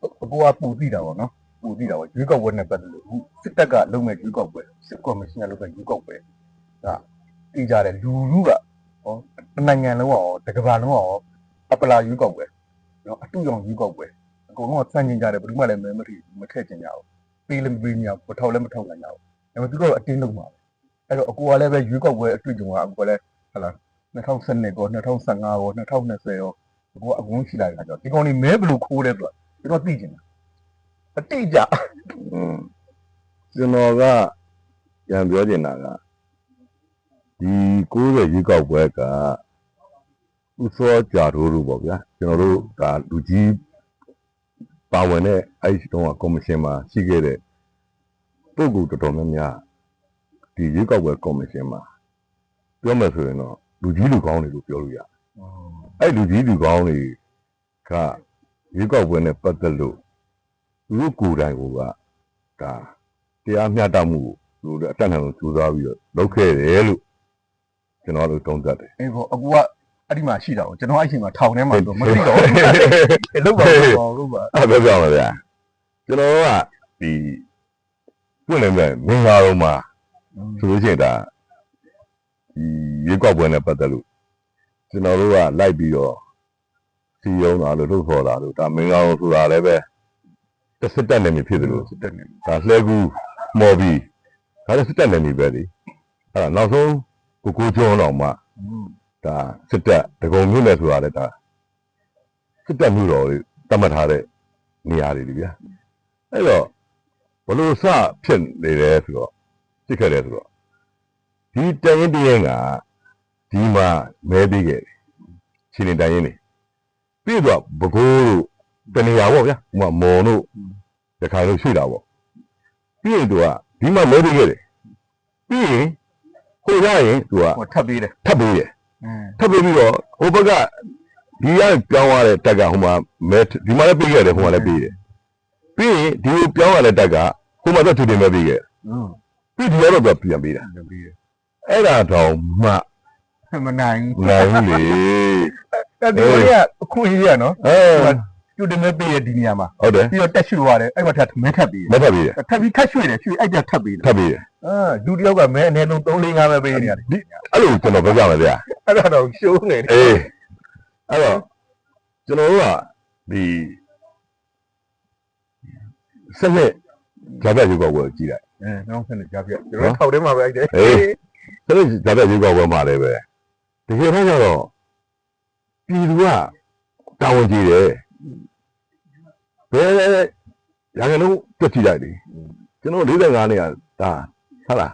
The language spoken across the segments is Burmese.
ကိုအကိုကပူသိတာပေါ့နော်ပူသိတာပေါ့ရွေးကောက်ပွဲနဲ့ပတ်သက်လို့အခုစစ်တပ်ကလုပ်မဲ့ရွေးကောက်ပွဲစစ်ကော်မရှင်ကလုပ်မဲ့ရွေးကောက်ပွဲကတီးကြတယ်လူလူကဟောနိုင်ငံလုံးကရောတကဘာလုံးကရောအပလာရွေးကောက်ပွဲနော်အတူရောင်ရွေးကောက်ပွဲအကုန်လုံးကစန့်ကျင်ကြတယ်ဘယ်သူမှလည်းမမထီမထက်ကျင်ကြဘူးပေးလည်းမပေးမြောက်မထောက်လည်းမထောက်နိုင်ကြဘူးဒါပေမဲ့သူတို့ကအတင်းလုံးပါပဲအဲ့တော့အကိုကလည်းပဲရွေးကောက်ပွဲအတွေ့အကြုံကအကိုကလည်းဟလာ2012ကော2015ကော2020ရောအကိုကအကုန်ရှိလာကြတော့ဒီကောင်တွေမဲဘယ်လိုခိုးလဲသူက ကျွန်တော်သိချင်တာအတိအကျอืมကျွန်တော်ကပြန်ပြောချင်တာကဒီ90ရွေးကောက်ပွဲကဥစောကြာတို့တို့ပေါ့ဗျာကျွန်တော်တို့ဒါလူကြီးပါဝင်တဲ့အဲ့ဒီတော့ကော်မရှင်မှာရှိခဲ့တဲ့ပုဂ္ဂိုလ်တော်တော်များများဒီရွေးကောက်ပွဲကော်မရှင်မှာပြောမယ်ဆိုရင်တော့လူကြီးလူကောင်းတွေလို့ပြောလို့ရတယ်အဲ့လူကြီးလူကောင်းတွေက ရွေးကောက်ပွဲနဲ့ပတ်သက်လို့သူတို့ကိုယ်တိုင်ကဒါတရားမျှတမှုကိုသူတို့အတတ်နိုင်ဆုံးကြိုးစားပြီးတော့လုပ်ခဲ့တယ်လို့ကျွန်တော်တို့တုံးသပ်တယ်အေးပေါ့အကူကအဲ့ဒီမှာရှိတာကိုကျွန်တော်အဲ့ဒီမှာထောင်ထဲမှာဆိုမသိတော့ဘူးလောက်ပါတော့လို့ပါအဲ့ဒါပြောပြပါဗျာကျွန်တော်ကဒီပွင့်နေမဲ့မင်္ဂလာတော်မှာဆိုလို့ရှိရင်ဒါဒီရွေးကောက်ပွဲနဲ့ပတ်သက်လို့ကျွန်တော်တို့ကလိုက်ပြီးတော့ စီယုံတာလို့ထုတ်ခေါ်တာလို့ဒါမင်္ဂလာတော်ဆိုတာလည်းပဲတစ်စက်တက်နေပြီဖြစ်တယ်လို့စစ်တပ်နေဒါလှဲကူမော်ပြီးဒါလည်းစစ်တက်နေပြီပဲလေအဲ့ဒါနောက်ဆုံးကိုကိုကျော်တော်မှာဒါစစ်တက်ဒဂုံမြို့နယ်ဆိုတာလည်းဒါစစ်တက်မြို့တော်တွေတတ်မှတ်ထားတဲ့နေရာတွေလေဗျာအဲ့တော့ဘလို့စဖြစ်နေတယ်ဆိုတော့ဖြစ်ခဲ့တယ်ဆိုတော့ဒီတရင်တရင်ကဒီမှာမဲပေးခဲ့တယ်ရှင်နေတရင်နေ ပြီးတော့ဘကိုးတို့တနေရာပေါ့ဗျာဟိုမှာမော်တို့တခါလို့ရှိတာပေါ့ပြီးရင်သူကဒီမှာလဲပေးခဲ့တယ်ပြီးရင်ဟိုရရင်သူကဟောထပ်ပေးတယ်ထပ်ပေးတယ်အင်းထပ်ပေးပြီးတော့ဟိုဘက်ကဒီရပြောင်းသွားတဲ့တက်ကဟိုမှာမဲဒီမှာလည်းပေးခဲ့တယ်ဟိုမှာလည်းပေးတယ်ပြီးရင်ဒီကိုပြောင်းရတဲ့တက်ကဟိုမှာတော့သူတင်မဲပေးခဲ့တယ်อืมပြီးဒီကတော့တော့ပြန်ပေးတာထပ်ပေးတယ်အဲ့ဒါတော့မှမနိုင်နိုင်လေ အဲ့ဒီကအခုကြီးရနော်အဲကျွတ်တယ်မဲပေးရဒီနေရာမှာဟုတ်တယ်ပြီးတော့တက်ရွှေ့သွားတယ်အဲ့မှာထပ်မဲထပ်ပေးမထပ်ပေးတယ်ထပ်ပြီးထပ်ရွှေ့တယ်ရွှေ့အဲ့ကျထပ်ပေးတယ်ထပ်ပေးတယ်အာဒုတိယကမဲအနည်းဆုံး3 4 5ပဲပေးနေရတယ်အဲ့လိုကျွန်တော်ပြောပြမယ်ဗျာအဲ့ဒါတော့ရှိုးနေတယ်အေးအဲ့တော့ကျွန်တော်တို့ကဒီစက်နဲ့ဂျာပြရေကောက်ဝယ်ကြည့်လိုက်အဲနောက်ဆက်နေကြပြကျွန်တော်ထောက်ထဲမှာပဲအဲ့တယ်အေးစက်နဲ့ဂျာပြရေကောက်ဝယ်မှာလည်းပဲတကယ်တော့ကျတော့ ပြည်သူကတာဝန်ကြီးတယ်ဘယ်ရာခိုင်နှုန်းတွက်ကြည့်လိုက်လေကျွန်တော်45နေရဒါဟုတ်လား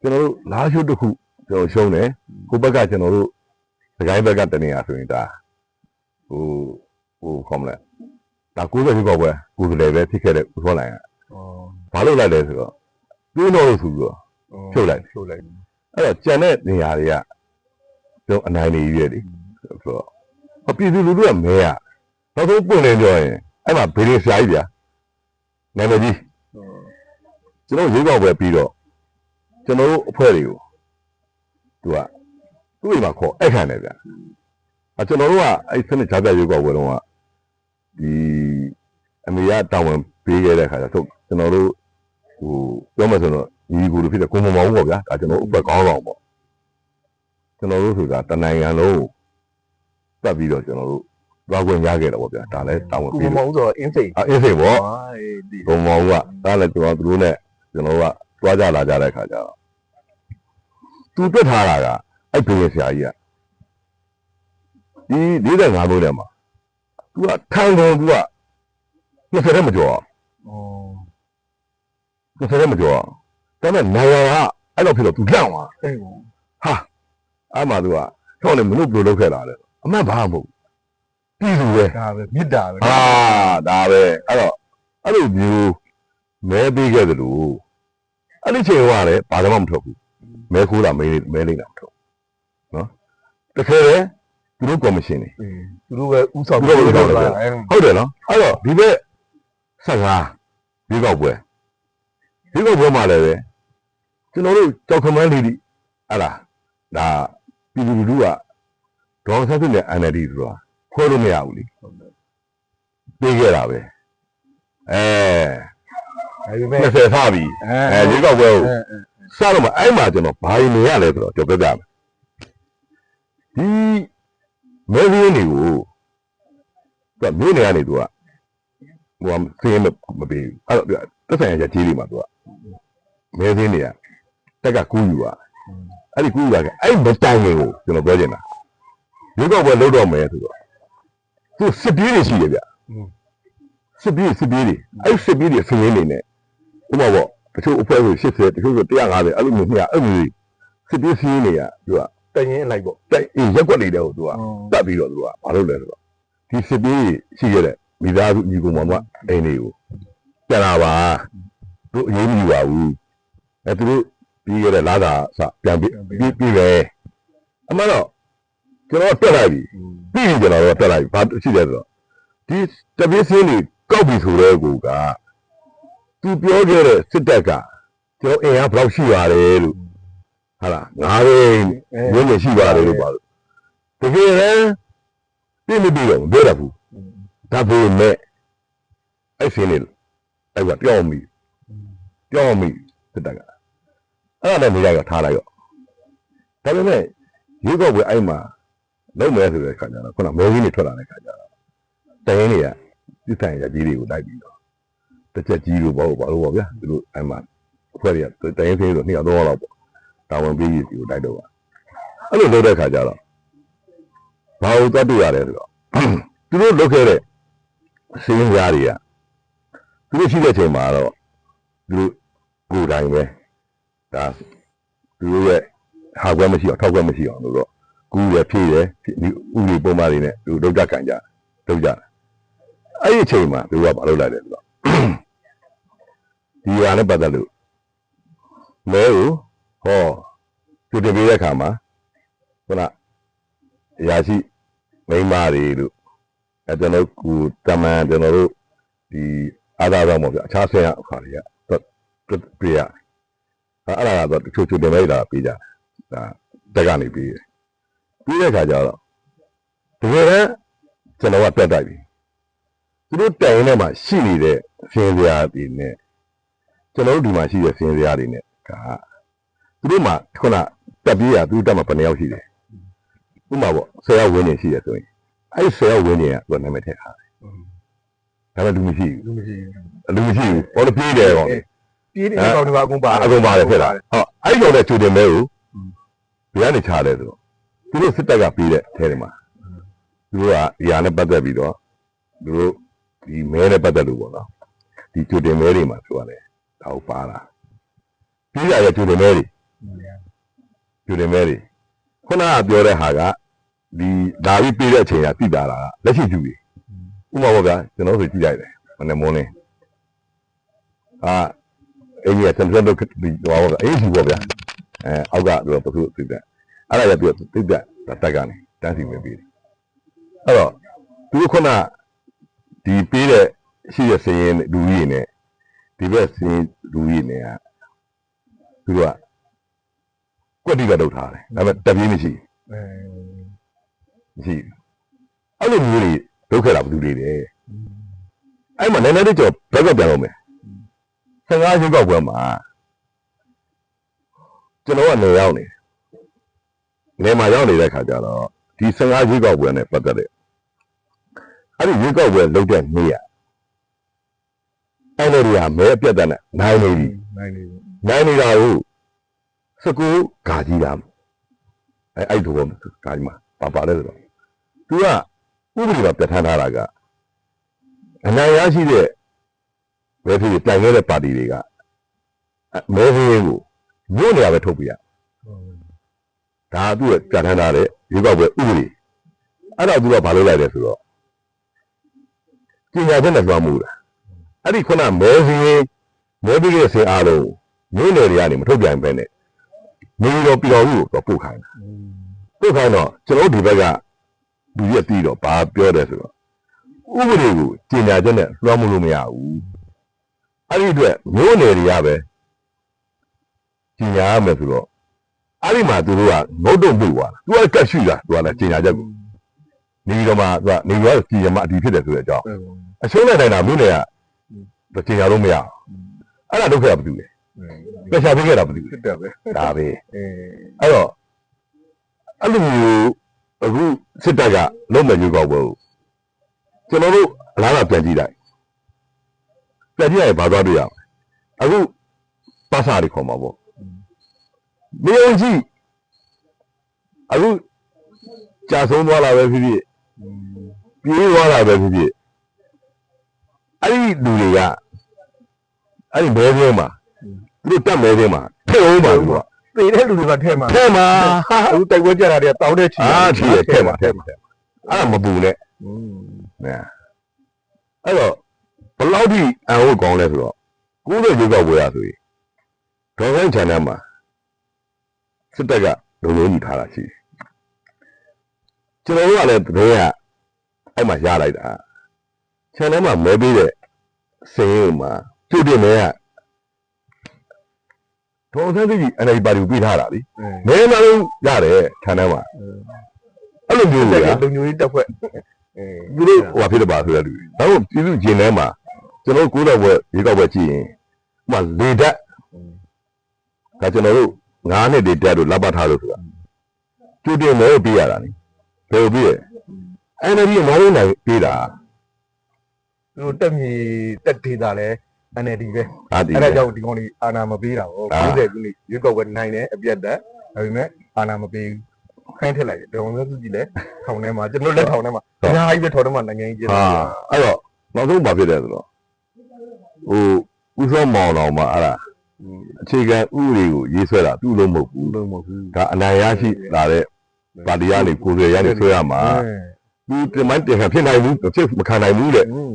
ကျွန်တော်တို့လားရှိုးတစ်ခုကျွန်တော်ရှုံးတယ်ကိုဘက်ကကျွန်တော်တို့စကိုင်းဘက်ကတနေရဆိုရင်ဒါဟိုဟိုခေါမလဲဒါ90ရေကောက်ဝယ်ကိုယ်စလဲပဲဖြစ်ခဲ့တဲ့ဥထောလိုက်ရဩဘာလို့လိုက်လဲဆိုတော့ပြင်းတော့လို့ဆိုပြီးတော့ဖြုတ်လိုက်ဖြုတ်လိုက်အဲ့တော့ကြံတဲ့နေရာတွေကကျွန်တော်အနိုင်နေကြီးရဲ့လေ ဆိုတော့အပြည်သူလူထုကမဲရနောက်ဆုံးပွင့်နေပြောရင်အဲ့မှာဘေးရင်ဆရာကြီးဗျာနာမည်ကြီးကျွန်တော်ရေကောက်ပဲပြီးတော့ကျွန်တော်တို့အဖွဲ့တွေကိုသူကသူ့အိမ်မှာခေါ်အဲ့ခံတယ်ဗျာအကျွန်တော်တို့ကအဲ့စနစ်ချပြရေကောက်ပွဲတော့ကဒီအမေရတာဝန်ပေးခဲ့တဲ့ခါကျတော့ကျွန်တော်တို့ဟိုပြောမှဆိုတော့ညီကိုလိုဖြစ်တဲ့ကိုမမောင်ပေါ့ဗျာဒါကျွန်တော်ဥပ္ပကောင်းဆောင်ပေါ့ကျွန်တော်တို့ဆိုတာတနိုင်ငံလုံး တက်ပြီးတော့ကျွန်တော်တို့သွားခွင့်ရခဲ့တယ်ပေါ့ဗျာဒါလည်းတာဝန်ကိုပေးမလို့မောင်ဆိုတော့အင်းစိတ်အင်းစိတ်ပေါ့ဟာအေးဒီကိုမောင်ကဒါလည်းကျွန်တော်တို့နဲ့ကျွန်တော်ကတွားကြလာကြတဲ့ခါကျတော့သူတွက်ထားတာကအဲ့ဘယ်ဆရာကြီးကဒီ45မျိုးထဲမှာသူကထန်ကုန်သူက20ထဲမကျော်20ထဲမကျော်ဒါပေမဲ့နိုင်ငံကအဲ့လိုဖြစ်တော့သူလန့်သွားအေးဟာအဲ့မှာသူကထောက်နေမလို့ဘယ်လိုလုပ်ခဲ့တာလဲ အမှန်ဘာမဟုတ်ပြည်သူပဲဒါပဲမေတ္တာပဲဟာဒါပဲအဲ့တော့အဲ့လိုမျိုးမဲပေးခဲ့တယ်လို့အဲ့ဒီချိန်ကလည်းဘာမှမထုတ်ဘူးမဲခိုးတာမဲမဲလိမ့်တာမထုတ်နော်တကယ်လေသူတို့ကော်မရှင်နေအေးသူတို့ပဲဥဆောင်သူတို့ပဲဥဆောင်တယ်အဲဟုတ်တယ်နော်အဲ့တော့ဒီဘက်ဆက်ကားဒီကောက်ပွဲဒီကောက်ပွဲမှာလည်းပဲကျွန်တော်တို့ကြောက်ခမန်းလေးဒီအဲ့လားဒါပြည်သူလူထုက ဒေါအောင်ဆန်းစုနဲ့ NLD ဆိုတာခွဲလို့မရဘူးလေပေးခဲ့တာပဲအဲဒါပေမဲ့20ထားပြီအဲရွေးကောက်ပွဲကိုအဲစတော့မှအဲ့မှာကျွန်တော်ဘာရင်နေရလဲဆိုတော့ကျွန်တော်ပြောပြမယ်ဒီမဲရင်းတွေကိုသူကမြို့နေရနေသူကဟိုကစင်းမမပေးဘူးအဲ့တော့တက်ဆိုင်ရကြီးတွေမှာသူကမဲရင်းတွေကတက်ကကူးယူอ่ะအဲ့ဒီကူးယူတာကအဲ့မတိုင်ငယ်ကိုကျွန်တော်ပြောချင်တာ ရွေးကောက်ပွဲလုပ်တော့မယ်ဆိုတော့သူစစ်ပြေးတွေရှိတယ်ဗျစစ်ပြေးစစ်ပြေးတွေအဲ့စစ်ပြေးတွေဆင်းရင်းနေနဲ့ဥပမာပေါ့တချို့အဖွဲ့ဆို80တချို့ဆို150အဲ့လိုမျိုးနှစ်အဲ့လိုမျိုးစစ်ပြေးစီးနေရသူကတရင်အလိုက်ပေါ့တိုက်အေးရက်ွက်နေတယ်ဟိုသူကတတ်ပြီးတော့သူကဘာလုပ်လဲဆိုတော့ဒီစစ်ပြေးရှိရတဲ့မိသားစုညီကောင်မကအိမ်တွေကိုပြန်လာပါသူအရေးမယူပါဘူးအဲသူတို့ပြီးရတဲ့လာတာစပြန်ပြီးပြီးပြီးပဲအမှန်တော့ ကျွန်တော်တက်လိုက်ပြီပြီးရင်ကျွန်တော်တော့တက်လိုက်ပြီဘာရှိတယ်ဆိုတော့ဒီတပြေးစင်းတွေကောက်ပြီဆိုတဲ့ကူကသူပြောခဲ့တဲ့စစ်တပ်ကကျွန်တော်အင်အားဘယ်လောက်ရှိပါတယ်လို့ဟာလားငါးသိန်းဝင်းနေရှိပါတယ်လို့ပါလို့တကယ်တမ်းပြည့်မပြီးတော့မပြောတတ်ဘူးဒါပေမဲ့အဲ့စင်းနေအဲ့ကပြောင်းပြီပြောင်းပြီစစ်တပ်ကအဲ့ဒါလည်းနေရာကထားလိုက်ရောဒါပေမဲ့ရုပ်တော့ပဲအဲ့မှာ လုံးမဲဆိုတဲ့ခါကျတော့ခုနမဲကြီးနေထွက်လာတဲ့ခါကျတော့တရင်တွေကပြစ်ဆိုင်ရကြီးတွေကိုလိုက်ပြီးတော့တစ်ချက်ကြီးလို့ပေါ့ဘာလို့ပေါ့ဗျာသူတို့အဲ့မှာအဖွဲ့တွေကတရင်သေးလို့နှစ်ယောက်တော့တော့ပေါ့တာဝန်ပေးပြီးဒီကိုတိုက်တော့ပါအဲ့လိုလုပ်တဲ့ခါကျတော့ဘာလို့တတ်တွေ့ရတယ်ဆိုတော့သူတို့လုပ်ခဲ့တဲ့စင်းရားတွေကသူတို့ရှိတဲ့ချိန်မှာတော့သူတို့ကိုယ်တိုင်ပဲဒါသူတို့ရဲ့ဟာကွက်မရှိအောင်ထောက်ကွက်မရှိအောင်လို့တော့ ကူးရဖြည့်ရဒီဥပဒေပုံမှန်တွေနဲ့သူတို့လုပ်ကြကန်ကြလုပ်ကြအဲ့ဒီအချိန်မှာသူကမလုပ်လိုက်တယ်ဆိုတော့ဒီဟာနဲ့ပတ်သက်လို့မဲကိုဟောသူတင်ပေးတဲ့အခါမှာခုနအရာရှိမိန်းမတွေလို့အဲကျွန်တော်တို့ကူတမန်ကျွန်တော်တို့ဒီအာသာတော့မဟုတ်ဘူးအခြားဆင်းရအခါတွေကတော့ပြရအဲအဲ့ဒါကတော့တချို့ချိုတင်လိုက်တာပေးကြဒါတက်ကနေပေးတယ် ပြီးတဲ့အခါကျတော့တကယ်တမ်းကျွန်တော်ကပြတ်တိုက်ပြီသူတို့တိုင်ထဲမှာရှိနေတဲ့ဆင်းစရာတွေနဲ့ကျွန်တော်တို့ဒီမှာရှိတဲ့စင်စရာတွေနဲ့ကသူတို့မှာခုနတက်ပြေးရသူတို့တက်မှာဘယ်နှယောက်ရှိတယ်ဥပမာပေါ့ဆယ်ယောက်ဝင်းနေရှိတယ်ဆိုရင်အဲ့ဆယ်ယောက်ဝင်းနေကသူကနာမည်ထည့်ထားတယ်ဒါပေမဲ့လူမရှိလူမရှိဘူးလူမရှိဘူးဟောလို့ပြေးတယ်ကောပြေးတဲ့ကောင်တွေကအကုန်ပါအကုန်ပါတယ်ဖြစ်လားဟောအဲ့ကြောင့်လည်းချူတင်မဲကိုဘယ်ကနေချတယ်ဆိုတော့ သူတို့စစ်တပ်ကပြေးတဲ့ထဲတွေမှာသူတို့ကဒီဟာနဲ့ပတ်သက်ပြီးတော့သူတို့ဒီမဲနဲ့ပတ်သက်လို့ပေါ့နော်ဒီချူတင်မဲတွေမှာသူကလည်းဒါကိုပါလာပြေးရရချူတင်မဲတွေပြူနေမဲတွေခုနကပြောတဲ့ဟာကဒီဒါပြီးပြေးတဲ့အချိန်ကသိတာလားလက်ရှိကျူကြီးဥပမာပေါ့ဗျာကျွန်တော်ဆိုကြည့်လိုက်တယ်မနေ့မိုးနေအာအင်းကြီးကစံစံတော့ဒီဟောပေါ့ဗျာအေးစီပေါ့ဗျာအဲအောက်ကပြောပခုသိတဲ့ အဲ့ဒါရပြောသိတဲ့တက်ကနေတန်းစီဝင်ပြီးအဲ့တော့သူခုနဒီပြေးတဲ့ရှိရစရင်လူကြီးနေဒီဘက်စရင်လူကြီးနေကသူကကွက်တိကတုတ်ထားတယ်ဒါပေမဲ့တပြေးမရှိအဲမရှိအဲ့လိုမျိုးတွေဒုက္ခလာဘယ်သူတွေလဲအဲ့မှာနည်းနည်းလေးကြောဘက်ကပြန်လို့မယ်15ရွေးကောက်ပွဲမှာကျွန်တော်ကနေရောက်နေ နေမှာရောက်နေတဲ့ခါကျတော့ဒီ15ရွေးကောက်ပွဲနဲ့ပတ်သက်တဲ့အဲ့ဒီရွေးကောက်ပွဲလုပ်တဲ့နေ့อ่ะအဲ့လိုတွေကမဲအပြတ်တဲ့နဲ့နိုင်နေပြီနိုင်နေပြီနိုင်နေတာကိုစကူဂါကြီးတာအဲအဲ့ဒီတော့ဂါကြီးမှာပါပါလဲဆိုတော့သူကဥပဒေမှာပြဋ္ဌာန်းထားတာကအနိုင်ရရှိတဲ့ဘယ်ဖြစ်ဖြစ်တိုင်ခဲ့တဲ့ပါတီတွေကမဲစင်းကိုညို့နေရပဲထုတ်ပြရ ဒါကသူ့ရဲ့ပြဋ္ဌာန်းထားတဲ့ရွေးကောက်ပွဲဥပဒေအဲ့တော့သူကဘာလုပ်လိုက်လဲဆိုတော့ကျညာချက်နဲ့လွှမ်းမိုးတာအဲ့ဒီခုနမဲစင်းမဲပြီးတဲ့ဆင်အားလုံးမြို့နယ်တွေကနေမထုတ်ပြန်ပဲနဲ့နေပြည်တော်ပြည်တော်စုကိုတော့ပို့ခိုင်းတာပို့ခိုင်းတော့ကျွန်တော်တို့ဒီဘက်ကလူရက်ပြီးတော့ဘာပြောတယ်ဆိုတော့ဥပဒေကိုကျင်ညာချက်နဲ့လွှမ်းမိုးလို့မရဘူးအဲ့ဒီအတွက်မြို့နယ်တွေကပဲကျင်ညာရမယ်ဆိုတော့ အဲ့ဒီမှာသူတို့ကငုတ်တုံ့ပြသွားတာသူကကတ်ရှိတာသူကလည်းကျင်ညာချက်ကိုနေပြည်တော်မှာသူကနေပြည်တော်ကျင်ညာမှာအတီးဖြစ်တယ်ဆိုတဲ့အကြောင်းအဲအရှုံးနဲ့နိုင်တာမြို့နယ်ကကြေညာလို့မရအောင်အဲ့ဒါဒုက္ခရဘာတူလဲอืมပယ်ရှာပေးခဲ့တာဘာတူလဲစစ်တပ်ပဲဒါပဲအဲအဲ့တော့အဲ့လိုမျိုးအခုစစ်တပ်ကလုံးမဲ့ရွေးကောက်ပွဲကိုကျွန်တော်တို့အလားအလာပြန်ကြည့်လိုက်ပြန်ကြည့်လိုက်ဘာသွားတွေ့ရမလဲအခုပါစာတွေခေါ်မှာပေါ့ နေုံကြည့်အခုကြာဆုံးသွားတာပဲဖြစ်ဖြစ်ပြေးသွားတာပဲဖြစ်ဖြစ်အဲ့ဒီလူတွေကအဲ့ဒီမဲသေးမှာသူတို့တက်မဲသေးမှာထဲအောင်ပါလို့ကသေတဲ့လူတွေကထဲမှာထဲမှာအခုတိုက်ပွဲကြတာတွေကတောင်းတဲ့ချီအာချီရထဲမှာထဲမှာအဲ့ဒါမပူနဲ့อืมနဲအဲ့တော့ဘယ်လောက်ထိအံ့ဟုတ်ကောင်းလဲဆိုတော့ကိုယ်ရဲ့ရုပ်ောက်ပွဲရဆိုရင်ဒေါ်ဆန်းချန်ထဲမှာ စစ်တပ်ကလုံလုံးကြီးထားတာရှိတယ်ကျွန်တော်တို့ကလည်းတကယ်ကအဲ့မှာရလိုက်တာချန်ထဲမှာမဲပေးတဲ့စင်းရုံမှာကျွတ်တင်မဲကဒေါ်ဆန်းကြီးအနေပါတီကိုပြထားတာလीအဲမဲနှလုံးရတယ်ခြံထဲမှာအဲ့လိုမျိုးတလေက်ကလုံညိုကြီးတက်ဖွဲ့အဲသူတို့ဟိုဘာဖြစ်တယ်ပါဆိုရလူဒါတော့ပြည်သူဂျင်ထဲမှာကျွန်တော်ကိုးတော့ဘွဲရေကောက်ဘွဲကြည့်ရင်ဟိုမှာလေဓာတ်ဒါကျွန်တော်တို့ ငါးနှစ်တည်းတက်တို့လက်ပတ်ထားလို့ဆိုတာကျွတ်တင်မဲကိုပေးရတာနိဘယ်လိုပေးရအဲ့ဒီကမောင်းနိုင်ပေးတာသူတို့တက်မြေတက်ဒေတာလဲ NLD ပဲအာဒီအဲ့ဒါကြောင့်ဒီကောင်ကြီးအာနာမပေးတာဟောအာ90ခုနှစ်ရွေးကောက်ပွဲနိုင်တယ်အပြတ်တက်ဒါပေမဲ့အာနာမပေးဘူးခိုင်းထက်လိုက်တယ်ဒေါ်အောင်ဆန်းစုကြည်လည်းထောင်ထဲမှာကျွန်တော်လက်ထောင်ထဲမှာအများကြီးပဲထောင်ထဲမှာနိုင်ငံကြီးကျင်းဟာအဲ့တော့နောက်ဆုံးဘာဖြစ်တယ်ဆိုတော့ဟိုဥစောမောင်တော်မှာအဲ့ဒါ အခြေခံဥပဒေကိုရေးဆွဲတာသူ့လုံးမဟုတ်ဘူးလုံးမဟုတ်ဘူးဒါအနိုင်ရရှိလာတဲ့ပါတီကနေကိုယ်ရရနေဆွဲရမှာသူတင်မိုင်းတင်ခံဖြစ်နိုင်ဘူးဖြစ်မခံနိုင်ဘူးတဲ့อืม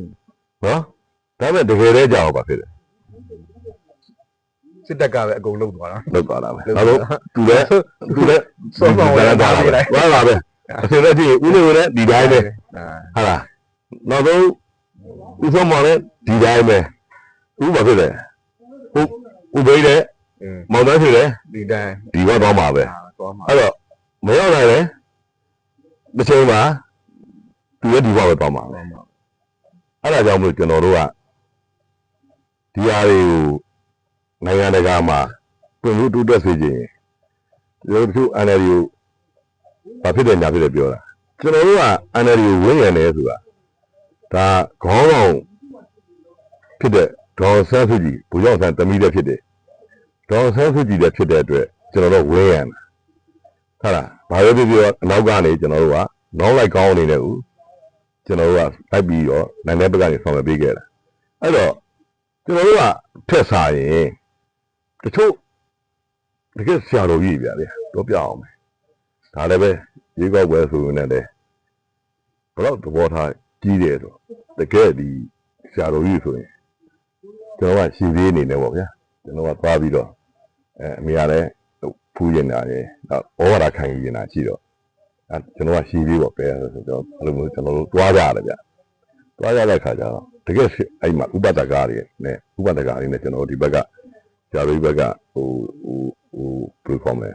နော်ဒါပေမဲ့တကယ်တည်းကြောက်ပါဖြစ်တယ်စစ်တပ်ကပဲအကုန်လုံးသွားတာလောက်သွားတာပဲဒါလို့သူလည်းသူလည်းစောစောဝင်လာတာတာပဲပဲသွားတာပဲအစလည်းကြည့်ဦးလေးကလည်းဒီတိုင်းပဲအာဟာလားနောက်ဆုံးဦးဆုံးမောင်လည်းဒီတိုင်းပဲဦးဘာဖြစ်လဲ ဦးဦးဘိတဲ့อืมမောင်သားဖြစ်တယ်ဒီတိုင်းဒီဘက်တော့မှာပဲအာသွားမှာအဲ့တော့မရောက်နိုင်တယ်တစ်ချိန်မှာသူရဲ့ဒီဘက်ပဲတော့မှာပဲသွားမှာအဲ့ဒါကြောင့်မလို့ကျွန်တော်တို့ကဒီဟာတွေကိုနိုင်ငံတကာမှာပြင်လို့တိုးတက်စေခြင်းကျွန်တော်တို့ NLD ကိုဘာဖြစ်တယ်ညာဖြစ်တယ်ပြောတာကျွန်တော်တို့က NLD ကိုဝင်းရံတယ်ဆိုတာဒါခေါင်းဆောင်ဖြစ်တဲ့ ဒေါ်ဆန်းစုကြည်ဘူရောက်ဆန်းတမီးတဲ့ဖြစ်တယ်ဒေါ်ဆန်းစုကြည်တဲ့ဖြစ်တဲ့အတွက်ကျွန်တော်တို့ဝင်းရံတာဟုတ်လားဘာလို့ဖြစ်ဖြစ်အနောက်ကနေကျွန်တော်တို့ကနောက်လိုက်ကောင်းအနေနဲ့ဦးကျွန်တော်တို့ကလိုက်ပြီးတော့နိုင်တဲ့ဘက်ကနေဆောင်ရွက်ပေးခဲ့တာအဲ့တော့ကျွန်တော်တို့ကထက်စားရင်တချို့တကယ်ဆရာတော်ကြီးတွေဗျာလေတော့ပြအောင်မယ်ဒါလည်းပဲရေကောက်ပွဲဆိုရင်လည်းဘယ်တော့သဘောထားကြီးတယ်ဆိုတကယ်ဒီဆရာတော်ကြီးဆိုရင် ကျွန်တော်ကရှင်သေးအနေနဲ့ပေါ့ဗျာကျွန်တော်ကသွားပြီးတော့အဲအမေကလည်းဖူးရင်တာလေတော့ဩဝါဒခံယူရင်တာရှိတော့အဲကျွန်တော်ကရှင်းပြီးတော့ပဲဆိုတော့အဲ့လိုမျိုးကျွန်တော်တို့တွားကြရတယ်ဗျတွားကြတဲ့ခါကျတော့တကယ်ရှိအဲ့မှာဥပဒကာတွေနဲ့ဥပဒကာတွေနဲ့ကျွန်တော်တို့ဒီဘက်ကဆရာတို့ဒီဘက်ကဟိုဟိုဟိုဘယ်လိုခေါ်မလဲ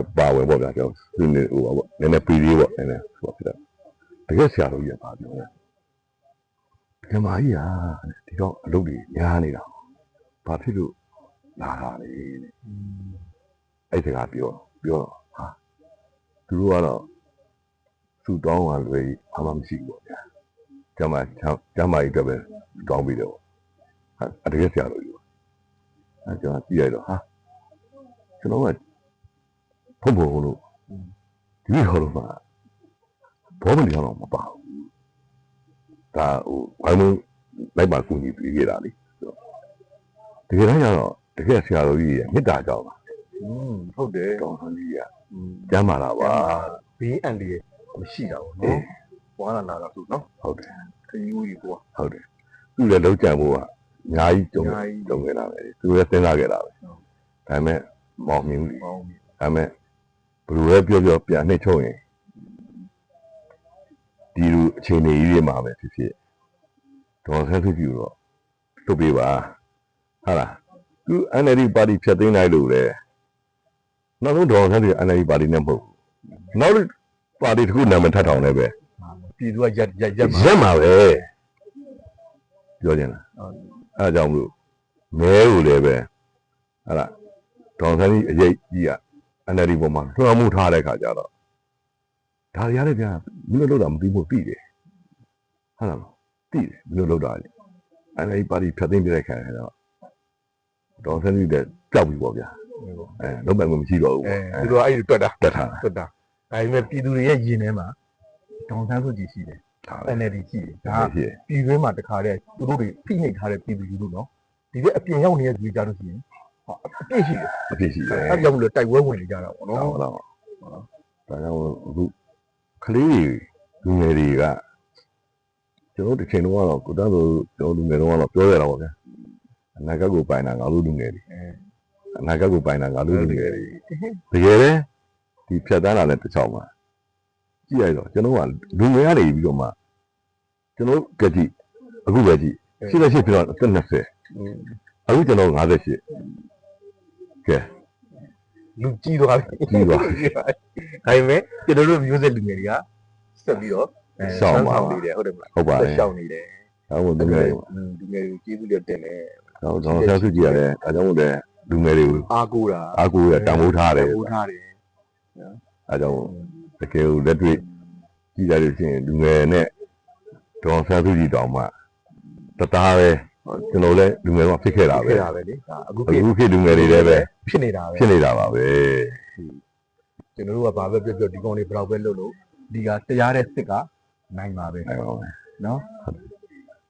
အပါဝင်ပေါ့ဗျာကျွန်တော်သူနေဟိုပေါ့နည်းနည်းပြည်လေးပေါ့နည်းနည်းဆိုတော့ဖြစ်တယ်တကယ်ဆရာတို့ကြီးကပါပြောတယ် ကမာကြီးဟာဒီတော့အလုပ်တွေများနေတာဘာဖြစ်လို့လာတာလဲအဲ့ဒီကပြောပြောတော့ဟာသူတို့ကတော့သူတောင်းတာလွယ်ဘာမှမရှိဘူးပေါ့ဗျာ။ကျမကျမကြီးအတွက်ပဲတောင်းပြီးတော့ဟာအတကယ်ဆရာလို့ယူ။အဲကျွန်တော်ကြည့်လိုက်တော့ဟာကျွန်တော်ကဖုံဖုံလို့ဒီဟောလို့ပါဘောမလီတော့မပါဘူး။ ဒါဟိုဝိုင်းဝန်းလိုက်ပါကူညီပေးခဲ့တာလေတကယ်တမ်းကျတော့တကယ်ဆရာတော်ကြီးရဲ့မေတ္တာကြောင့်ပါอืมဟုတ်တယ်တော်ဆန်းကြီးကကျမ်းမာတာပါဘင်းအန်ဒီရဲ့မရှိတာပေါ့နော်ဝါလာလာတာသူနော်ဟုတ်တယ်ခရီးဦးကြီးကွာဟုတ်တယ်သူလည်းလောက်ကြံဖို့ကအများကြီးကြုံကြုံခဲ့တာပဲသူလည်းစဉ်းစားခဲ့တာပဲဒါပေမဲ့မောင်မြူးလေးဒါပေမဲ့ဘယ်လိုပဲပြောပြောပြန်နှိမ့်ချုံရင် ဒီလိုအခြေအနေကြီးတွေမှာပဲဖြစ်ဖြစ်ဒေါ်ဆန်းစုကြည်ကိုတော့ထုတ်ပေးပါဟာလားသူ NLD ပါတီဖြတ်သိမ်းလိုက်လို့လေနောက်ဆုံးဒေါ်ဆန်းစုကြည် NLD ပါတီနဲ့မဟုတ်ဘူးနောက်တစ်ပါတီတစ်ခုနာမည်ထပ်ထောင်လည်းပဲပြည်သူကရက်ရက်ရက်မှာရက်မှာပဲပြောချင်လားဟုတ်အဲဒါကြောင့်မလို့မဲကိုလည်းပဲဟာလားဒေါန်ဆန်းကြီးအရေးကြီးက NLD ပေါ်မှာလွှမ်းမှုထားတဲ့ခါကျတော့ ဒါတွေရတယ်ဗျာမင်းတို့လောက်တာမသိဘူးသိတယ်ဟုတ်လားသိတယ်မင်းတို့လောက်တာလေ NLD ပါတီဖြတ်သိမ်းပြတဲ့ခါကျတော့ဒေါန်ဆန်းကြီးလည်းကြောက်ပြီပေါ့ဗျာအဲလုံးပိုင်မှုမရှိတော့ဘူးအဲပေါ့သူတို့ကအဲ့ဒီတွက်တာတက်ထားတာတွက်တာဒါပေမဲ့ပြည်သူတွေရဲ့ယင်ထဲမှာဒေါန်ဆန်းစုကြည်ရှိတယ်ထားတယ် NLD ရှိတယ်ဒါဒါကဖြစ်ပြည်တွင်းမှာတခါတည်းသူတို့တွေဖိနှိပ်ထားတဲ့ပြည်သူလူထုနော်ဒီကအပြင်ရောက်နေတဲ့လူတွေကြလို့ရှိရင်ဟောအပြည့်ရှိတယ်အဖြစ်ရှိတယ်အဲ့ဒါကြောင့်မလို့တိုက်ပွဲဝင်နေကြတာပေါ့ဟုတ်နော်တော့ဒါကြောင့်အခု ကလေးတွေလူငယ်တွေကကျွန်တော်တို့တစ်ချိန်တော့ကတော့ကိုတန်းဆိုကျွန်တော်လူငယ်တော့ကတော့ပြောရတာပေါ့ဗျာအနာဂတ်ကိုပိုင်တာငါတို့လူငယ်တွေအဲအနာဂတ်ကိုပိုင်တာငါတို့လူငယ်တွေတကယ်ပဲဒီဖြတ်တန်းလာတဲ့တစ်ချောင်းမှာကြည့်ရတော့ကျွန်တော်ကလူငယ်ကနေပြီးတော့မှကျွန်တော်ကကြည့်အခုပဲကြည့်ရှိတဲ့ရှိပြီးတော့အသက်20အခုကျွန်တော်58ကဲ လူကြီးသွားပြီကြီးသွားဒါပေမဲ့ကျွန်တော်တို့မျိုးဆက်လူငယ်တွေကဆက်ပြီးတော့အဲရှောင်းပါနေတယ်ဟုတ်တယ်မလားဟုတ်ပါဆက်လေရှောင်းနေတယ်ဒါမှမဟုတ်လူငယ်တွေလူငယ်တွေကျေးဇူးလက်တင်တယ်တော့ကျွန်တော်ဆက်စုကြည့်ရတယ်အဲကြောင့်မို့လဲလူငယ်တွေကိုအားကိုးတာအားကိုးရတန်ဖိုးထားတယ်ပိုးထားတယ်အဲကြောင့်တကယ်ကိုလက်တွေ့ကြည့်ရလို့ရှိရင်လူငယ်နဲ့ဒေါန်ဆန်းစုကြည်တောင်မှတသားပဲ ကျွန်တော်လည်းလူငယ်တော့ဖြစ်ခဲ့တာပဲဖြစ်တာပဲလေဒါအခုအခုဖြစ်လူငယ်တွေလည်းပဲဖြစ်နေတာပဲဖြစ်နေတာပါပဲကျွန်တော်တို့ကဘာပဲပြောပြောဒီကောင်တွေဘယ်တော့ပဲလုပ်လို့ဒီကတရားတဲ့စစ်ကနိုင်ပါပဲအဲပါပဲနော်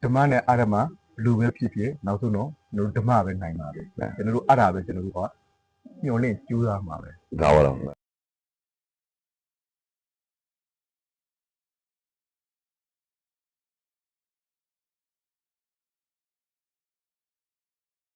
ဓမ္မနဲ့အရမဘလူပဲဖြစ်ဖြစ်နောက်ဆုံးတော့ကျွန်တော်တို့ဓမ္မပဲနိုင်ပါပဲကျွန်တော်တို့အဲ့ဒါပဲကျွန်တော်တို့ကညှော်လင့်ကြိုးစားမှာပဲဒါပါတော့